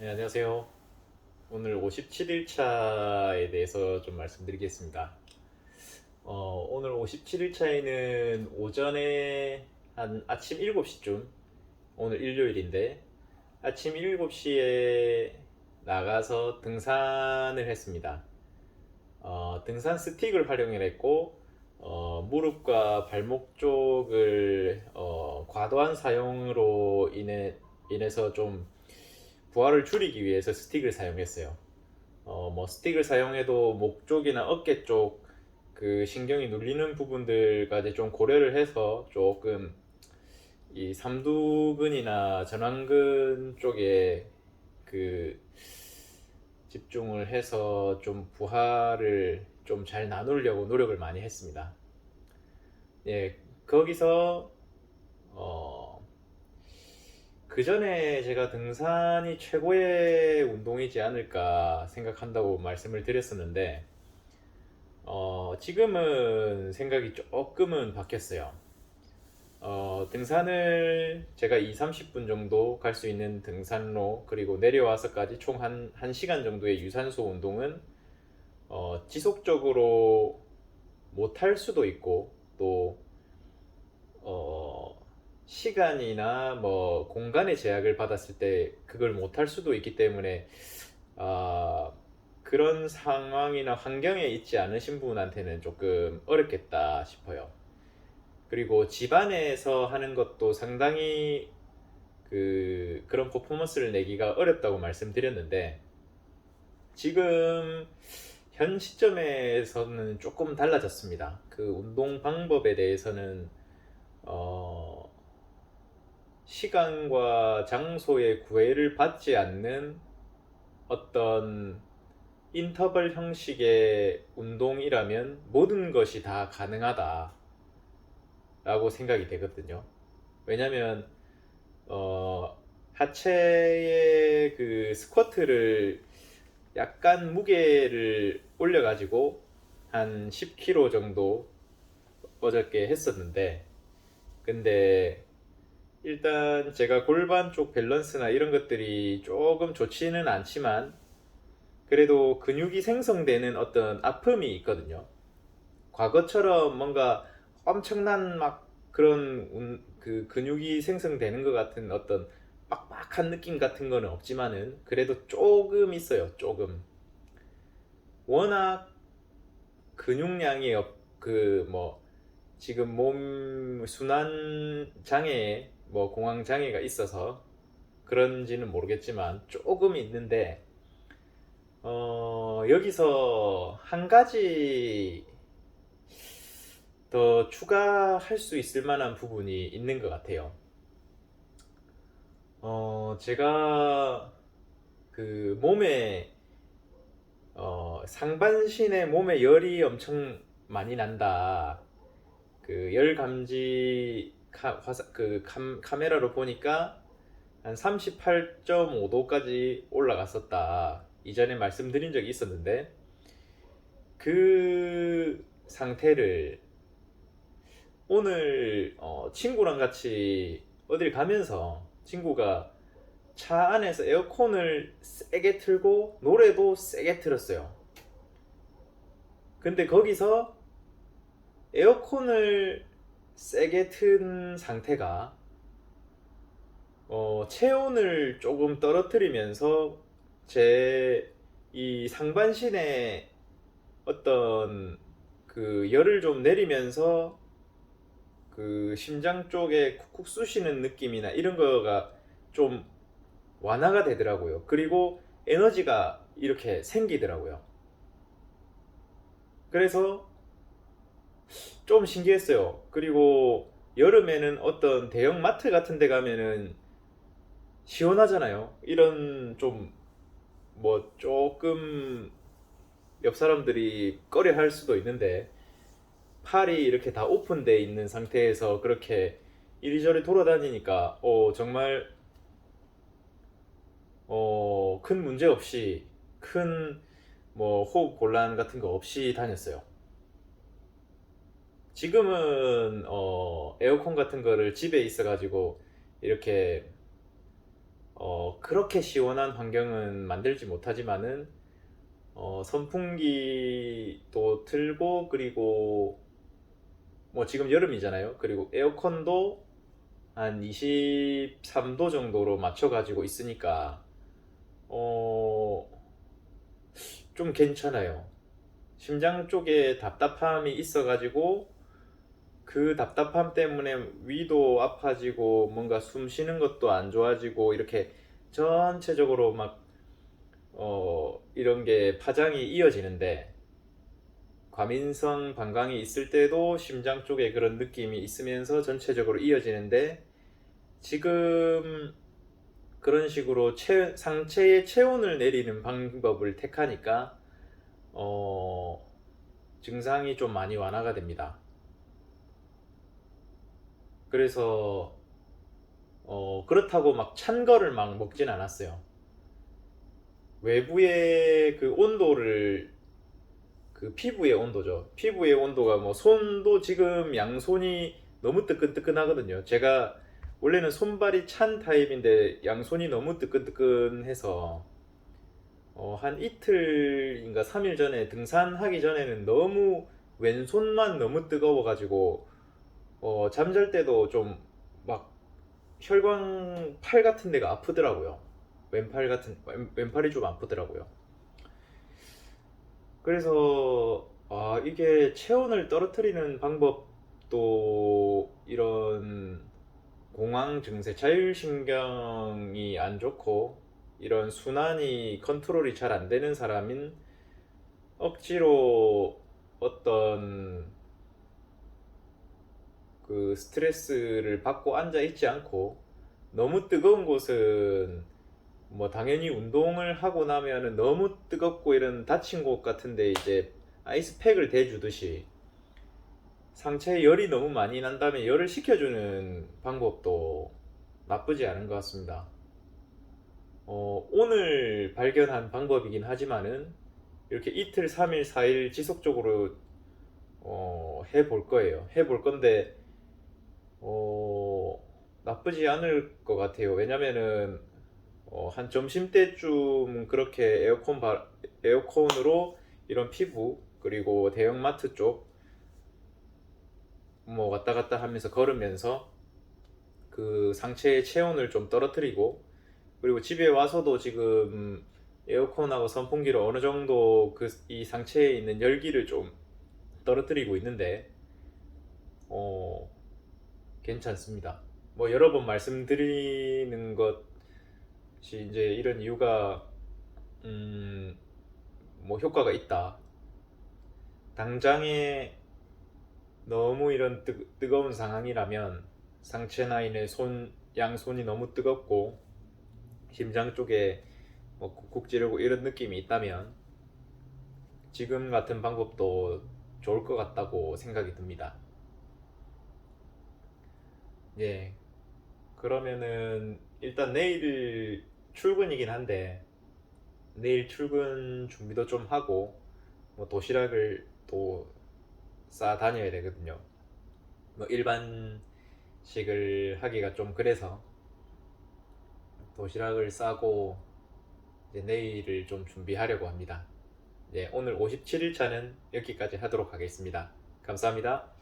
네, 안녕하세요. 오늘 57일차에 대해서 좀 말씀드리겠습니다. 어, 오늘 57일차에는 오전에 한 아침 7시쯤, 오늘 일요일인데, 아침 7시에 나가서 등산을 했습니다. 어, 등산 스틱을 활용을 했고, 어, 무릎과 발목 쪽을 어, 과도한 사용으로 인해, 인해서 좀 부하를 줄이기 위해서 스틱을 사용했어요. 어, 뭐 스틱을 사용해도 목 쪽이나 어깨 쪽 그 신경이 눌리는 부분들까지 좀 고려를 해서 조금 이 삼두근이나 전완근 쪽에 그 집중을 해서 좀 부하를 좀 잘 나누려고 노력을 많이 했습니다. 예, 거기서 어, 그 전에 제가 등산이 최고의 운동이지 않을까 생각한다고 말씀을 드렸었는데, 어, 지금은 생각이 조금은 바뀌었어요. 어, 등산을 제가 2, 30분 정도 갈 수 있는 등산로, 그리고 내려와서까지 총 한, 1시간 정도의 유산소 운동은 어, 지속적으로 못할 수도 있고, 또, 어, 시간이나 뭐 공간의 제약을 받았을 때 그걸 못할 수도 있기 때문에 아, 그런 상황이나 환경에 있지 않으신 분한테는 조금 어렵겠다 싶어요. 그리고 집안에서 하는 것도 상당히 그 그런 퍼포먼스를 내기가 어렵다고 말씀드렸는데 지금 현 시점에서는 조금 달라졌습니다. 그 운동 방법에 대해서는 어, 시간과 장소의 구애를 받지 않는 어떤 인터벌 형식의 운동이라면 모든 것이 다 가능하다 라고 생각이 되거든요. 왜냐면 어, 하체의 그 스쿼트를 약간 무게를 올려 가지고 한 10kg 정도 어저께 했었는데 근데 일단 제가 골반 쪽 밸런스나 이런 것들이 조금 좋지는 않지만 그래도 근육이 생성되는 어떤 아픔이 있거든요. 과거처럼 뭔가 엄청난 막 그런 운- 그 근육이 생성되는 것 같은 어떤 빡빡한 느낌 같은 거는 없지만은 그래도 조금 있어요. 조금. 워낙 근육량이 그 뭐 지금 몸 순환 장애에 뭐 공황 장애가 있어서 그런지는 모르겠지만 조금 있는데 어 여기서 한 가지 더 추가할 수 있을 만한 부분이 있는 것 같아요. 어 제가 그 몸에 어 상반신에 몸에 열이 엄청 많이 난다. 그 열 감지 카, 화사, 그 캄, 카메라로 보니까 한 38.5도까지 올라갔었다. 이전에 말씀드린 적이 있었는데 그 상태를 오늘 어, 친구랑 같이 어딜 가면서 친구가 차 안에서 에어컨을 세게 틀고 노래도 세게 틀었어요. 근데 거기서 에어컨을 세게 튼 상태가 어, 체온을 조금 떨어뜨리면서 제 이 상반신에 어떤 그 열을 좀 내리면서 그 심장 쪽에 쿡쿡 쑤시는 느낌이나 이런 거가 좀 완화가 되더라고요. 그리고 에너지가 이렇게 생기더라고요. 그래서 좀 신기했어요. 그리고 여름에는 어떤 대형 마트 같은 데 가면은 시원하잖아요. 이런 좀 뭐 조금 옆 사람들이 꺼려 할 수도 있는데 팔이 이렇게 다 오픈돼 있는 상태에서 그렇게 이리저리 돌아다니니까 어 정말 어 큰 문제 없이 큰 뭐 호흡 곤란 같은 거 없이 다녔어요. 지금은 어 에어컨 같은 거를 집에 있어가지고 이렇게 어, 그렇게 시원한 환경은 만들지 못하지만은 어, 선풍기도 틀고 그리고 뭐 지금 여름이잖아요. 그리고 에어컨도 한 23도 정도로 맞춰가지고 있으니까 어, 좀 괜찮아요. 심장 쪽에 답답함이 있어가지고 그 답답함 때문에 위도 아파지고 뭔가 숨 쉬는 것도 안 좋아지고 이렇게 전체적으로 막 어, 이런 게 파장이 이어지는데 과민성 방광이 있을 때도 심장 쪽에 그런 느낌이 있으면서 전체적으로 이어지는데 지금 그런 식으로 체, 상체에 체온을 내리는 방법을 택하니까 어, 증상이 좀 많이 완화가 됩니다. 그래서 어, 그렇다고 막 찬 거를 막 먹진 않았어요. 외부의 그 온도를 그 피부의 온도죠. 피부의 온도가 뭐 손도 지금 양손이 너무 뜨끈뜨끈하거든요. 제가 원래는 손발이 찬 타입인데 양손이 너무 뜨끈뜨끈해서 어, 한 이틀인가 3일 전에 등산하기 전에는 너무 왼손만 너무 뜨거워가지고 어, 잠잘 때도 좀 막 혈관 팔 같은 데가 아프더라고요. 왼팔 같은 왼, 왼팔이 좀 아프더라고요. 그래서 아, 이게 체온을 떨어뜨리는 방법도 이런 공황 증세, 자율신경이 안 좋고 이런 순환이 컨트롤이 잘 안 되는 사람인 억지로 어떤 그 스트레스를 받고 앉아 있지 않고 너무 뜨거운 곳은 뭐 당연히 운동을 하고 나면은 너무 뜨겁고 이런 다친 곳 같은데 이제 아이스팩을 대주듯이 상체에 열이 너무 많이 난 다음에 열을 식혀주는 방법도 나쁘지 않은 것 같습니다. 어, 오늘 발견한 방법이긴 하지만은 이렇게 이틀, 3일, 4일 지속적으로 어, 해볼 거예요. 해볼 건데 어, 나쁘지 않을 것 같아요. 왜냐면은 어, 한 점심 때쯤 그렇게 에어컨 바, 에어컨으로 이런 피부 그리고 대형마트 쪽 뭐 왔다 갔다 하면서 걸으면서 그 상체의 체온을 좀 떨어뜨리고 그리고 집에 와서도 지금 에어컨하고 선풍기를 어느 정도 그 이 상체에 있는 열기를 좀 떨어뜨리고 있는데 어 괜찮습니다. 뭐 여러 번 말씀드리는 것이 이제 이런 이유가 음 뭐 효과가 있다. 당장에 너무 이런 뜨, 뜨거운 상황이라면 상체나 이내 손 양손이 너무 뜨겁고 심장 쪽에 뭐 쿡쿡 찌르고 이런 느낌이 있다면 지금 같은 방법도 좋을 것 같다고 생각이 듭니다. 예. 그러면은 일단 내일 출근이긴 한데 내일 출근 준비도 좀 하고 뭐 도시락을 또 싸 다녀야 되거든요. 뭐 일반식을 하기가 좀 그래서 도시락을 싸고 이제 내일을 좀 준비하려고 합니다. 네, 오늘 57일차는 여기까지 하도록 하겠습니다. 감사합니다.